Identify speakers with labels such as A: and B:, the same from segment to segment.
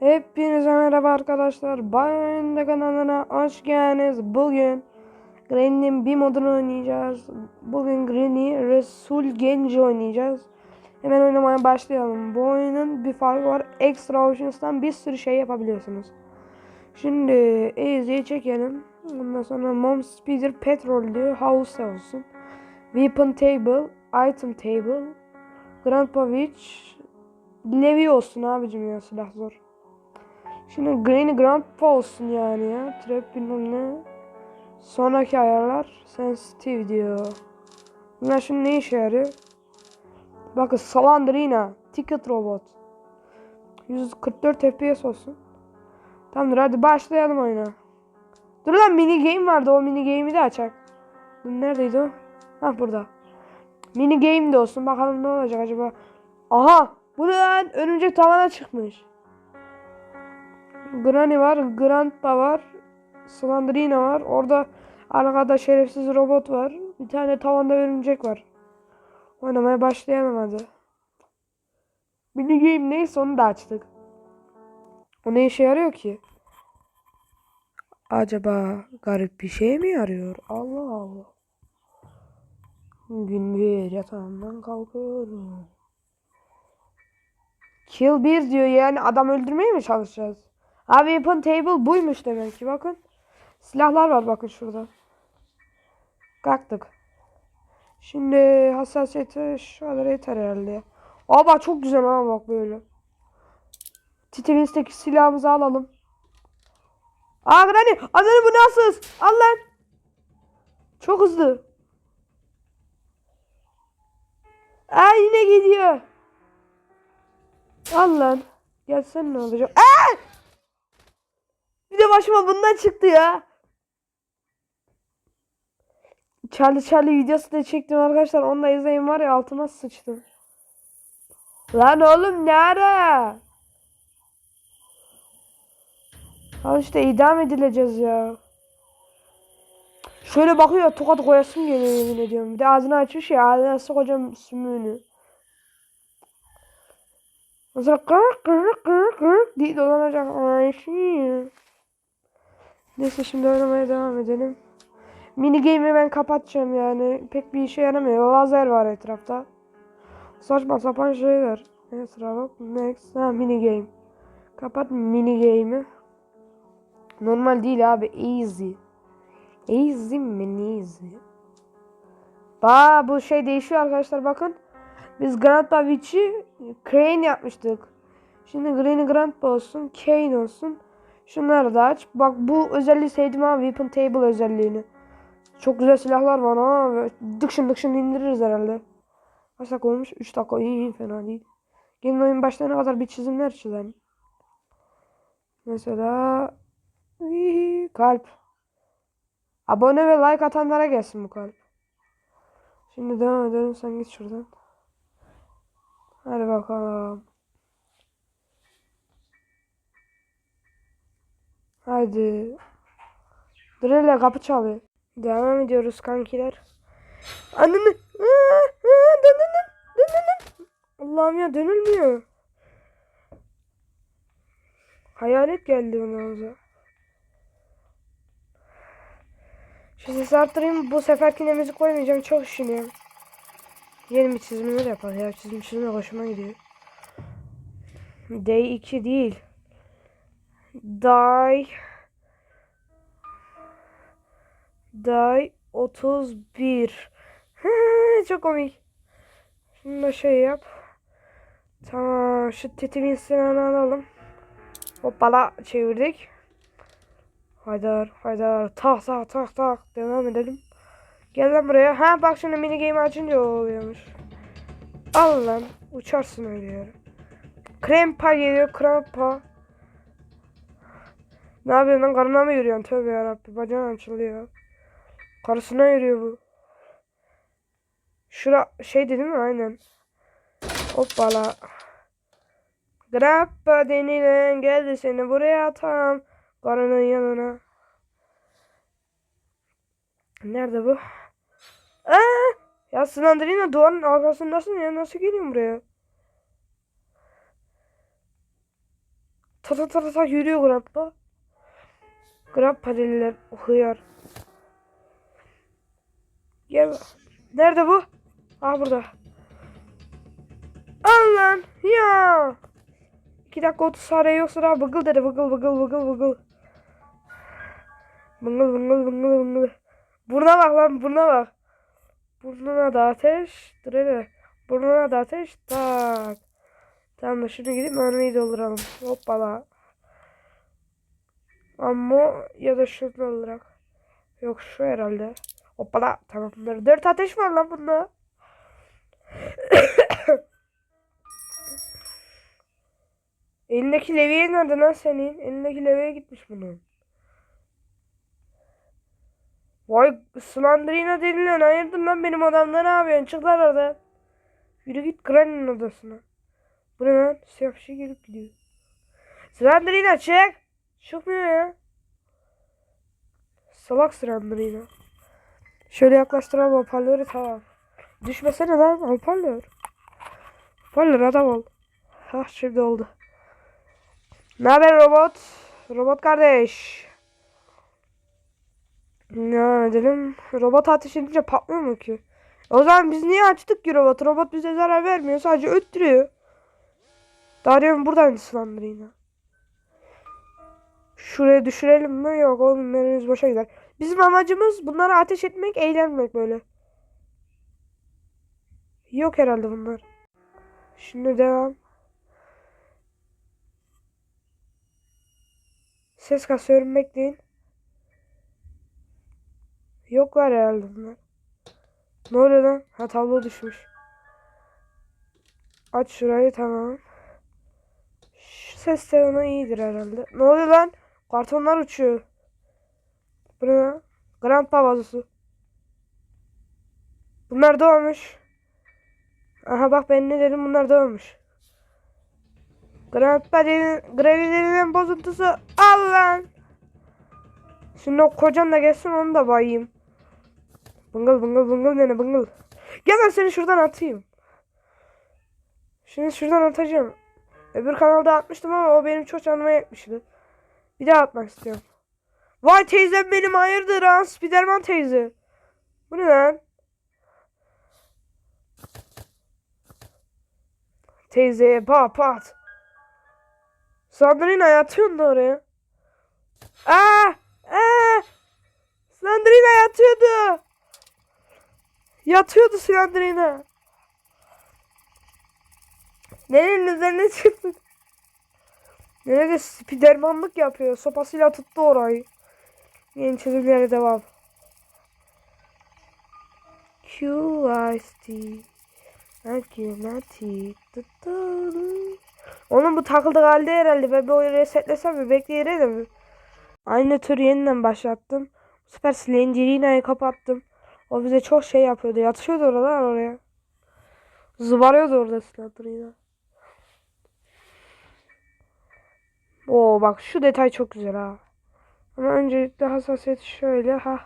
A: Hepinize merhaba arkadaşlar. Bayonetta kanalına hoş geldiniz. Bugün Granny'nin bir modunu oynayacağız. Bugün Granny Resul Genji oynayacağız. Hemen oynamaya başlayalım. Bu oyunun bir farkı var. Extra Options'tan bir sürü şey yapabiliyorsunuz. Şimdi Easy'yi çekelim. Ondan sonra Mom Speeder Petrol diyor. House olsun. Weapon Table, Item Table, Grandpa Witch, Levi olsun abicim ya silah zor. Şimdi Granny Grandpa olsun yani ya. Trap bilmem ne. Sonraki ayarlar sensitive diyor. Bunlar şimdi ne işe yarıyor? Bakın Salandrina. Ticket Robot. 144 FPS olsun. Tamamdır hadi başlayalım oyuna. Dur lan mini game vardı o mini game'i de açak. Neredeydi o? Ha burada. Mini game de olsun bakalım ne olacak acaba. Aha bu ne? Örümcek tavana çıkmış. Granny var, Grandpa var, Slandrina var. Orada arkada şerefsiz robot var. Bir tane tavanda örümcek var. Oynamaya başlayalım hadi. Mini game neyse onu da açtık. O ne işe yarıyor ki? Acaba garip bir şey mi yarıyor? Allah Allah. Gün bir yatağımdan kalkıyorum. Kill 1 diyor yani adam öldürmeye mi çalışacağız? Abi weapon table buymuş demek ki bakın. Silahlar var bakın şurada. Kalktık. Şimdi hassasiyeti şöyle yeter herhalde. Aa çok güzel ha bak böyle. Titanins'teki silahımızı alalım. Aa Granny! Ananı bu nasıl? Al lan! Çok hızlı. Aa yine gidiyor. Al lan. Gelsen ne olacak? Aa! Bir de başıma bundan çıktı ya. Charlie Charlie videosu da çektim arkadaşlar. Onu da izleyin var ya altıma sıçtım. Lan oğlum ne ara? Al işte idam edileceğiz ya. Şöyle bakıyor tokat koyasım geliyor yemin ediyorum. Bir de ağzını açmış ya ağzına sokacağım sümüğünü. Sonra kırık kırık kırık kırık diye dolanacak. Ay şey. Neyse şimdi oynamaya devam edelim. Mini game'i ben kapatacağım yani. Pek bir işe yaramıyor. Lazer var etrafta. Saçma sapan şeyler. Ne sıra. Next. Ha mini game. Kapat mini game'i. Normal değil abi. Easy. Easy mini easy. Aa bu şey değişiyor arkadaşlar bakın. Biz Grandpa Witch'i Crane yapmıştık. Şimdi Granny Grandpa olsun. Kane olsun. Şunları da aç. Bak bu özelliği sevdim abi. Weapon Table özelliğini. Çok güzel silahlar var. Ve Dıkşın dıkşın indiririz herhalde. Kaç dakika olmuş? 3 dakika. İyi iyi fena değil. Gelin oyun başlayana kadar bir çizimler çizelim. Mesela Vii, kalp. Abone ve like atanlara gelsin bu kalp. Şimdi devam edelim. Sen git şuradan. Hadi bakalım. Hadi. Dur hele kapı çalıyor. Devam ediyoruz kankiler. Ananı. Aa, aa, dön dön dön. Dön dön dön. Allah'ım ya dönülmüyor. Hayalet geldi bana Şu sesi arttırayım. Bu seferkine müzik koymayacağım. Çok üşünüyorum. Yeni bir çizimler yapalım ya. Çizim çizime hoşuma gidiyor. Day 2 değil. Day Day 31 Çok komik. Şunu da şey yap. Tamam. Şu tetiğin silahını alalım. Hoppala çevirdik. Haydar, haydar, tak tak tak tak devam edelim. Gel lan buraya. Ha bak şimdi mini game açınca oluyormuş. Al lan. Uçarsın öyle yere. Krempa geliyor, krempa. Ne yapıyorsun lan? Karına mı yürüyorsun? Tövbe yarabbi. Bacağın açılıyor. Karısına yürüyor bu. Şura şey dedi mi? Aynen. Hoppala. Grappa denilen geldi seni buraya atam. Karının yanına. Nerede bu? Aa! Ya Slandrina duvarın arkasındasın ya nasıl geliyorsun buraya? Ta ta ta ta yürüyor Grandpa. Grandpa deliler hıyar. Gel. Nerede bu? Ah burada. Al. Ya. 2 dakika 30 saniye yoksa daha bıgıl dedi bıgıl bıgıl bıgıl bıgıl. Bıngıl bıngıl bıngıl bıngıl. Burnuna bak lan burnuna bak. Burnuna da ateş. Dur hele. Burnuna da ateş. Tak. Tamam da şimdi gidip mermiyi dolduralım. Hoppala. Ama ya da şunu olarak. Yok şu herhalde. Hoppala. Tamamdır. Dört ateş var lan bunda. Elindeki levye nerede lan senin? Elindeki levye gitmiş bunun. Vay Slandrina denilen hayırdır lan benim odamda ne yapıyorsun? Çık lan oradan. Yürü git Granny'nin odasına. Bu ne lan? Siyah şey gelip gidiyor. Slandrina çık. Çıkmıyor ya. Salak Slandrina. Şöyle yaklaştıralım hoparlörü tamam. Düşmesene lan hoparlör. Hoparlör adam ol. Hah şimdi oldu. Ne haber robot? Robot kardeş. Ne edelim? Robot ateş edince patlıyor mu ki? O zaman biz niye açtık ki robot? Robot bize zarar vermiyor. Sadece öttürüyor. Darya'nın buradan ıslandırayım. Şuraya düşürelim mi? Yok oğlum mermimiz boşa gider. Bizim amacımız bunlara ateş etmek, eğlenmek böyle. Yok herhalde bunlar. Şimdi devam. Ses kasıyorum bekleyin. Yoklar herhalde bunlar. Ne oluyor lan? Ha tablo düşmüş. Aç şurayı tamam. Şu ses ona iyidir herhalde. Ne oluyor lan? Kartonlar uçuyor. Bu lan? Grandpa vazosu. Bunlar doğmuş. Aha bak ben ne dedim bunlar doğmuş. Grandpa denen, Granny denilen bozuntusu al lan. Şimdi o kocan da gelsin onu da bayayım. Bıngıl bıngıl bıngıl nene bıngıl. Gel ben seni şuradan atayım. Şimdi şuradan atacağım. Öbür kanalda atmıştım ama o benim çok canıma yakmıştı. Bir daha atmak istiyorum. Vay teyzem benim hayırdır ha Spiderman teyze. Bu ne lan? Teyzeye pat pat. Sandrina yatıyorsun da oraya. Aa! Aa! Sandrina yatıyordu. Yatıyordu Sandrina. Nerenin üzerine çıktı? Nerede spidermanlık yapıyor. Sopasıyla tuttu orayı. Yeni çözümlere devam. QIST Akimati Onun bu takıldı halde herhalde. Ben bir oyunu resetlesem mi? Bekleyelim mi? Aynı tür yeniden başlattım. Bu sefer Slendelina'yı kapattım. O bize çok şey yapıyordu. Yatıyordu oralar oraya. Zıbarıyordu orada Slenderina. Oo bak şu detay çok güzel ha. Ama öncelikle hassasiyet şöyle ha.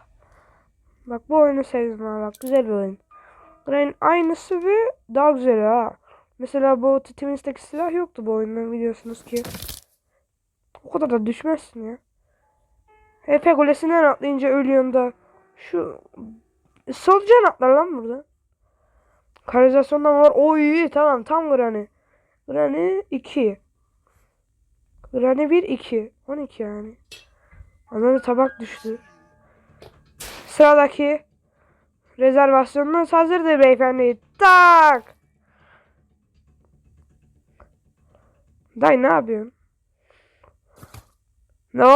A: Bak bu oyunu sevdim ha bak güzel bir oyun. Gray'in aynısı ve daha güzel ha. Mesela bu Titimis'teki silah yoktu bu oyunda biliyorsunuz ki. O kadar da düşmezsin ya. HP kulesinden atlayınca ölüyorsun da. Şu solucan atlar lan burada. Kanalizasyondan var. Oy tamam tam Granny. Granny 2. Granny 1 2. 12 yani. Ananı tabak düştü. Sıradaki rezervasyonunuz hazırdır beyefendi. Tak. Dayı ne yapıyorsun? No,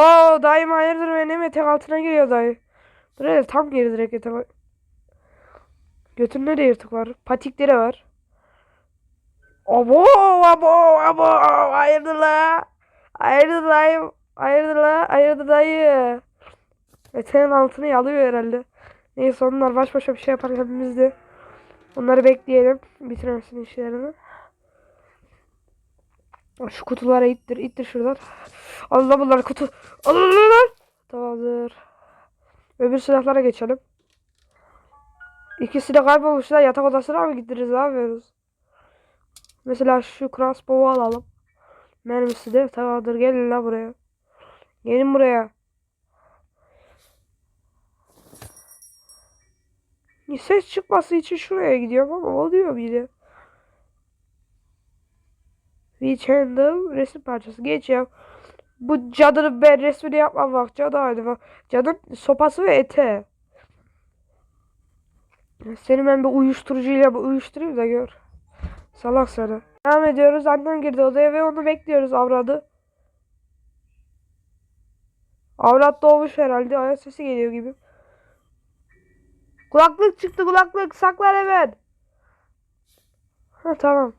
A: dayım hayırdır benim etek altına giriyor dayı. Buraya tam geri direkt etek. Götünde de yırtık var. Patikleri var. Abo, abo, abo, hayırdır la. Hayırdır dayı. Hayırdır la. Hayırdır dayı. Eteğin altını yalıyor herhalde. Neyse onlar baş başa bir şey yapar hepimiz. Onları bekleyelim. Bitirmesin işlerini. Şu kutulara ittir. ittir şuradan. Allah bunlar kutu. Allah Allah. Tamamdır. Öbür silahlara geçelim. İkisi de kaybolmuşlar. Yatak odasına mı gideriz? Ne yapıyoruz? Mesela şu crossbow'u alalım. Mermisi de tamamdır. Gelin la buraya. Gelin buraya. Ses çıkması için şuraya gidiyorum ama oluyor bir de. Candle resim parçası. Geç ya. Bu cadının ben resmini yapmam bak. Cadı aynı bak. Cadının sopası ve ete. Seni ben bir uyuşturucuyla bir uyuşturayım da gör. Salak sana. Devam ediyoruz. Annem girdi odaya ve onu bekliyoruz avradı. Avrat doğmuş herhalde. Ayak sesi geliyor gibi. Kulaklık çıktı kulaklık. Saklar hemen. Ha tamam.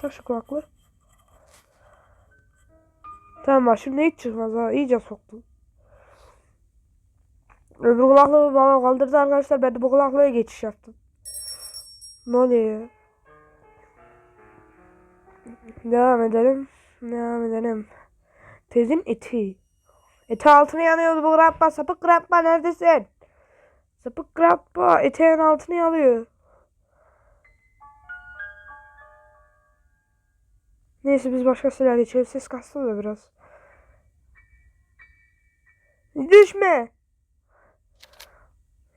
A: Tak şu kulaklığı. Tamam şimdi hiç çıkmaz ha. İyice soktum. Öbür kulaklığı bana kaldırdı arkadaşlar. Ben de bu kulaklığa geçiş yaptım. Ne oluyor ya? Devam edelim. Devam edelim. Tezin eti. Eti altına yanıyordu bu grappa. Sapık grappa neredesin? Sapık grappa eteğin altını yalıyor. Neyse biz başka silah geçelim. Ses kastı da biraz. Düşme.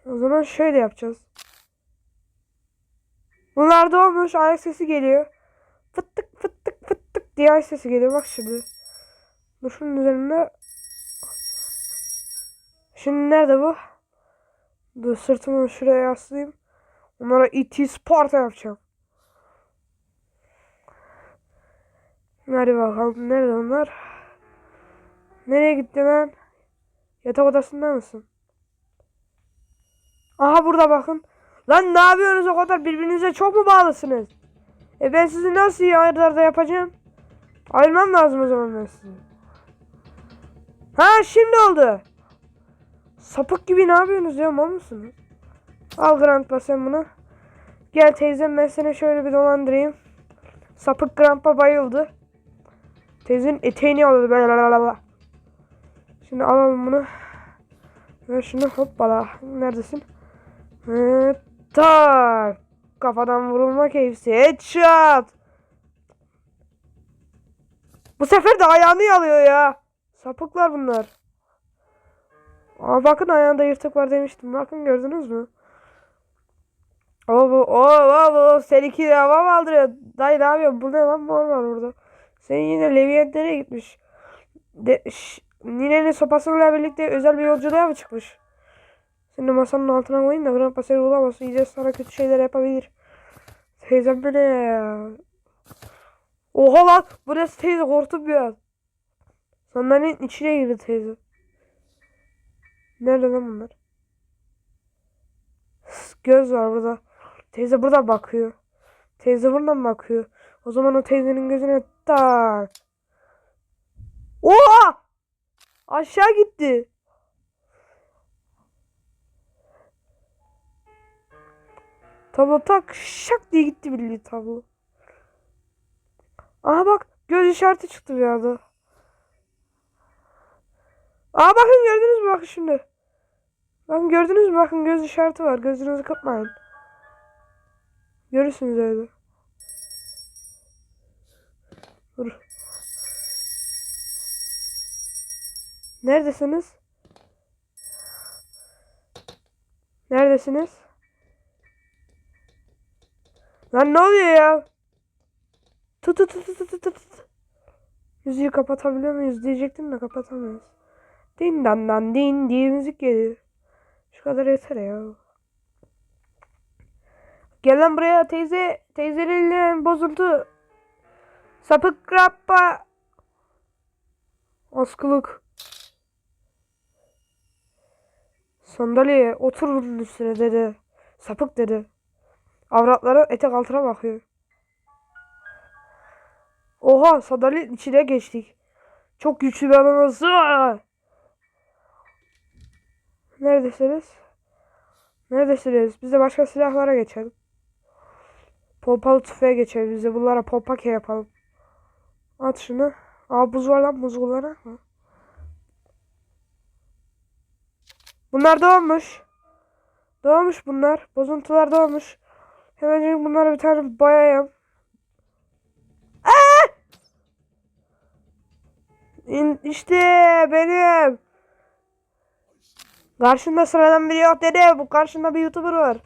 A: O zaman şöyle yapacağız. Bunlar da olmuş. Ayak sesi geliyor. Fıttık fıttık fıttık diye ayak sesi geliyor. Bak şimdi. Dur üzerinde. Şimdi nerede bu? Dur sırtımı şuraya yaslayayım. Onlara E.T. Sparta yapacağım. Hadi bakalım. Nerede onlar? Nereye gitti lan? Yatak odasında mısın? Aha burada bakın. Lan ne yapıyorsunuz o kadar birbirinize çok mu bağlısınız? E ben sizi nasıl ayırlarda yapacağım? Ayırmam lazım o zaman ben sizi. Ha şimdi oldu. Sapık gibi ne yapıyorsunuz ya mal mısınız? Al Grandpa sen bunu. Gel teyzem ben seni şöyle bir dolandırayım. Sapık Grandpa bayıldı. Teyzenin eteğini aldı böyle. Şimdi alalım bunu. Ve şunu hoppala. Neredesin? Evet, tak. Kafadan vurulma keyfisi. Headshot. Bu sefer de ayağını yalıyor ya. Sapıklar bunlar. Aa, bakın ayağında yırtık var demiştim. Bakın gördünüz mü? Oo bu o o bu seninki mı aldırıyor? Dayı ne yapıyorsun? Bu ne lan mor var orada. Senin yine Levient nereye gitmiş? De, şş, Ninenin sopasıyla birlikte özel bir yolculuğa mı çıkmış? Seni masanın altına koyayım da Grandpa seni bulamazsın. İyice sana kötü şeyler yapabilir. Teyzem ne ya? Oha lan! Burası teyze korktum an. Sandalyenin içine girdi teyze. Nerede lan bunlar? Göz var burada. Teyze buradan bakıyor. Teyze buradan bakıyor. O zaman o teyzenin gözüne tak. Oha! Aşağı gitti. Tablo tak şak diye gitti bildiğin tablo. Aha bak göz işareti çıktı bir anda. Aa bakın gördünüz mü bakın şimdi. Bakın gördünüz mü bakın göz işareti var. Gözünüzü kırpmayın. Görürsünüz öyle. Dur. Neredesiniz? Neredesiniz? Lan ne oluyor ya? Tut tut tut tut tut tut. Müziği kapatabiliyor muyuz diyecektim de kapatamıyoruz. Din dan dan din diye müzik geliyor. Şu kadar yeter ya. Gel lan buraya teyze. Teyzenin bozuldu. Sapık rappa. Askılık. Sandalyeye otur bunun üstüne dedi. Sapık dedi. Avratları etek altına bakıyor. Oha sandalyenin içine geçtik. Çok güçlü bir ananas. Neredesiniz? Neredesiniz? Biz de başka silahlara geçelim. Pompalı tüfeğe geçelim. Biz de bunlara pompake yapalım. At şunu. Aa buz var lan buz? Bunlar doğmuş. Doğmuş bunlar. Bozuntular doğmuş. Hemencik bunlara bir tane boyayayım. Aa! İn, işte benim. Karşında sıradan biri yok dede. Bu karşında bir YouTuber var.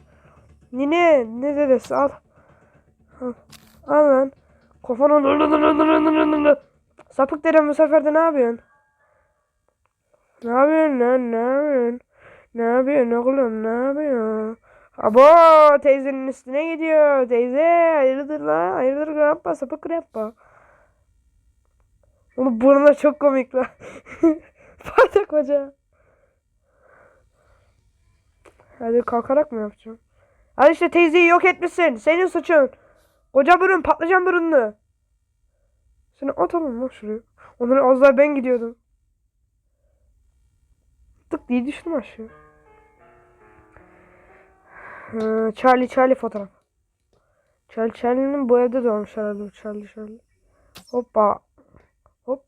A: Nine ne dedesi. Al, al lan. Kafana Sapık dedem bu sefer de ne yapıyorsun? Ne yapıyorsun lan ne yapıyorsun? Ne yapıyorsun oğlum ne yapıyorsun? Abo teyzenin üstüne gidiyor. Teyze hayırdır lan hayırdır grandpa sapık grandpa. Oğlum burnu çok komik lan. Pardon koca. Hadi kalkarak mı yapacağım? Hadi işte teyzeyi yok etmişsin. Senin suçun. Koca burun patlıcan burunlu. Seni atalım lan şuraya. Ondan az daha ben gidiyordum. Tık diye düştüm aşağı. Ee, Charlie Charlie fotoğraf. Charlie Charlie'nin bu evde doğmuş herhalde Charlie Charlie. Hoppa. Hop.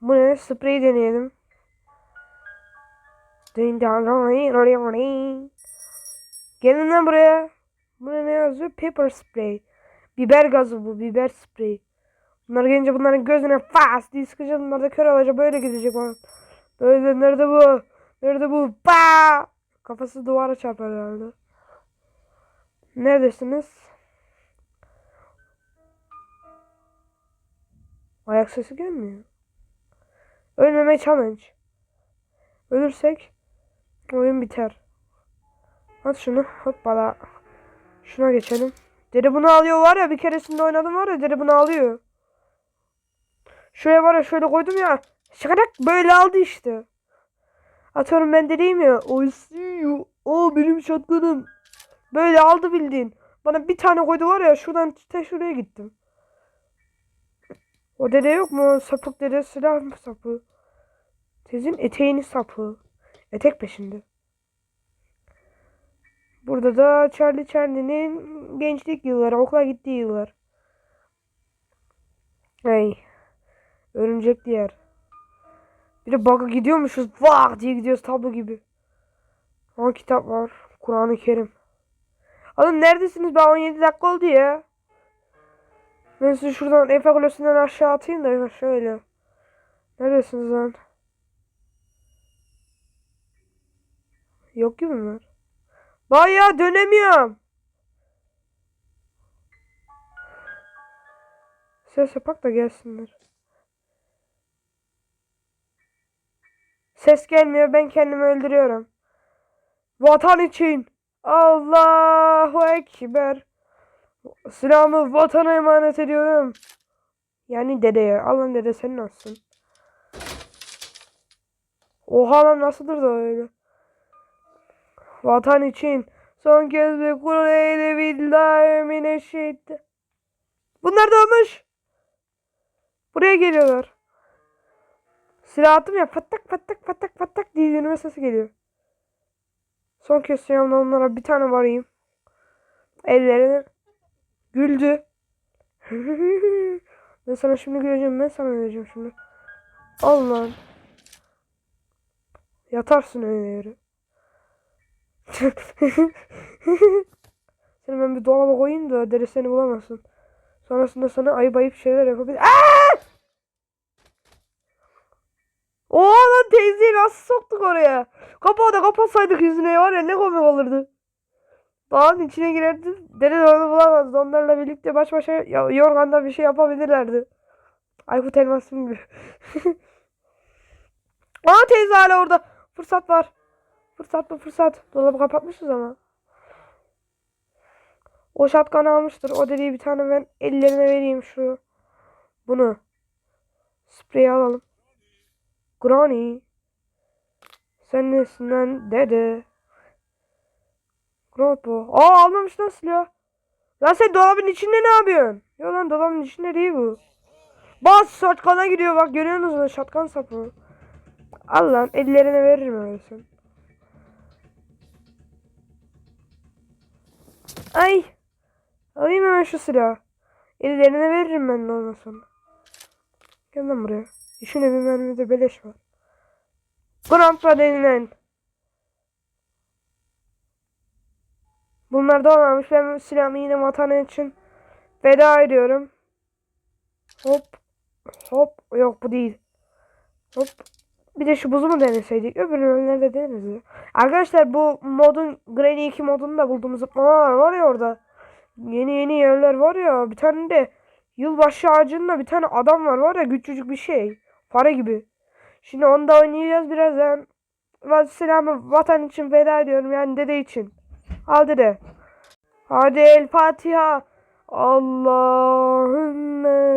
A: Bu ne? Sprey deneyelim. Gelin lan buraya. Bu ne yazıyor? Pepper spray. Biber gazı bu. Biber sprey. Bunlar gelince bunların gözüne fast diye sıkacağım. Bunlar da kör olacak. Böyle gidecek. Böyle nerede bu? Nerede bu? Ba! Kafası duvara çarpar herhalde. Neredesiniz? Ayak sesi gelmiyor. Ölmeme challenge. Ölürsek oyun biter. At şunu. Hoppala. Şuna geçelim. Dede bunu alıyor var ya bir keresinde oynadım var ya dede bunu alıyor. Şuraya var ya şöyle koydum ya. Şakarak böyle aldı işte. Atıyorum ben dediğim ya. O see O benim şatkanım. Böyle aldı bildiğin. Bana bir tane koydu var ya şuradan te şuraya gittim. O dede yok mu? Sapık dede silah mı sapı? Tezin eteğini sapı. Etek peşinde. Burada da Charlie Charlie'nin gençlik yılları, okula gittiği yıllar. Hey. Örümcek diğer. Bir de bug'a gidiyormuşuz. Vah diye gidiyoruz tablo gibi. Ama kitap var. Kur'an-ı Kerim. Oğlum neredesiniz? Ben 17 dakika oldu ya. Ben sizi şuradan Efe Kulesi'nden aşağı atayım da şöyle. Neredesiniz lan? Yok gibi mi? Baya dönemiyorum. Ses yapak da gelsinler. Ses gelmiyor ben kendimi öldürüyorum. Vatan için. Allahu Ekber. Silahımı vatana emanet ediyorum. Yani dedeye. Alın dede senin olsun. Oha lan nasıldır da öyle. Vatan için son kez bir kul eyle billahi. Bunlar da olmuş. Buraya geliyorlar. Silah attım ya patak patak patak patak diye yürüme sesi geliyor. Son kez silahımla onlara bir tane varayım. Ellerini güldü. ben sana şimdi güleceğim ben sana güleceğim şimdi. Al lan. Yatarsın öyle yere. seni ben bir dolaba koyayım da deri seni bulamazsın. Sonrasında sana ayıp ayıp şeyler yapabilir. Aa! Oha lan teyzeyi nasıl soktuk oraya? Kapağı da kapatsaydık yüzüne var ya ne komik olurdu. Dağın içine girerdi. Deri de onu bulamazdı. Onlarla birlikte baş başa yorganda bir şey yapabilirlerdi. Aykut elmasım gibi. Aa teyze hala orada. Fırsat var. Fırsat mı fırsat. Dolabı kapatmışız ama. O şatkanı almıştır. O dediği bir tane ben ellerine vereyim şu. Bunu. Spreyi alalım. Granny. Sen nesin lan dede? Grandpa. Aa almamış lan silah. Lan sen dolabın içinde ne yapıyorsun? Yok lan dolabın içinde değil bu. Bas şatkana gidiyor bak görüyorsunuz mu şatkan sapı. Al lan ellerine veririm öyleyse. Ay. Alayım hemen şu silahı. Ellerine veririm ben de ondan sonra. Gel lan buraya. İşine bir mermi de beleş var. Grandpa denilen. Bunlar da olmamış. Ben silahımı yine vatan için feda ediyorum. Hop. Hop. Yok bu değil. Hop. Bir de şu buzu mu deneseydik? Öbürlerini de deneriz. Arkadaşlar bu modun Granny 2 modunu da buldum. Zıplamalar var ya orada. Yeni yeni yerler var ya. Bir tane de yılbaşı ağacında bir tane adam var var ya küçücük bir şey. Fare gibi. Şimdi onu da oynayacağız birazdan. Selamı vatan için feda ediyorum yani dede için. Al dede. Hadi El Fatiha. Allahümme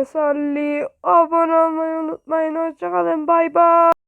A: salli. Abone olmayı unutmayın. Hoşçakalın. Bay bay.